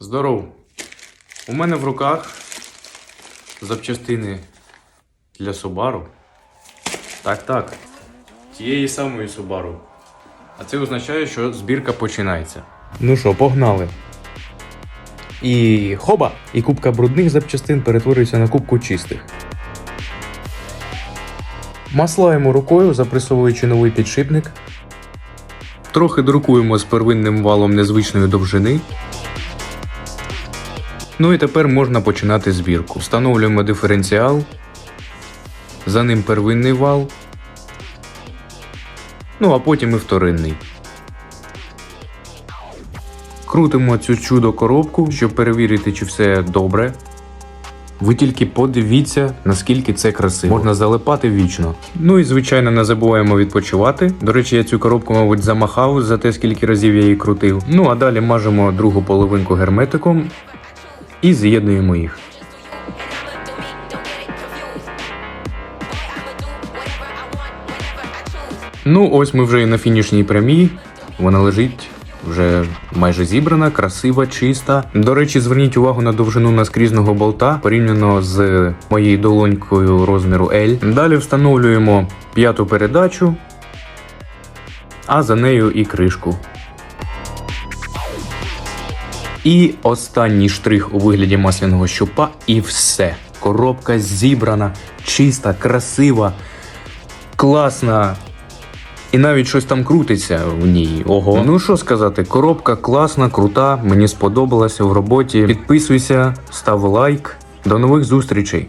Здоров. У мене в руках запчастини для Subaru. Так, так. Тієї самої Subaru. А це означає, що збірка починається. Ну що, погнали. І хоба! І кубка брудних запчастин перетворюється на кубку чистих. Маслаємо рукою, запресовуючи новий підшипник. Трохи друкуємо з первинним валом незвичної довжини. Ну і тепер можна починати збірку. Встановлюємо диференціал. За ним первинний вал. Ну а потім і вторинний. Крутимо цю чудо коробку, щоб перевірити, чи все добре. Ви тільки подивіться, наскільки це красиво. Можна залипати вічно. Ну і звичайно не забуваємо відпочивати. До речі, я цю коробку, мабуть, замахав за те, скільки разів я її крутив. Ну а далі мажемо другу половинку герметиком і з'єднуємо їх. Ну, ось ми вже і на фінішній прямій. Вона лежить вже майже зібрана, красива, чиста. До речі, зверніть увагу на довжину наскрізного болта порівняно з моєю долонькою розміру L. Далі встановлюємо п'яту передачу, а за нею і кришку. І останній штрих у вигляді масляного щупа, і все. Коробка зібрана, чиста, красива, класна. І навіть щось там крутиться в ній. Ого. Ну що сказати, коробка класна, крута, мені сподобалася в роботі. Підписуйся, став лайк. До нових зустрічей.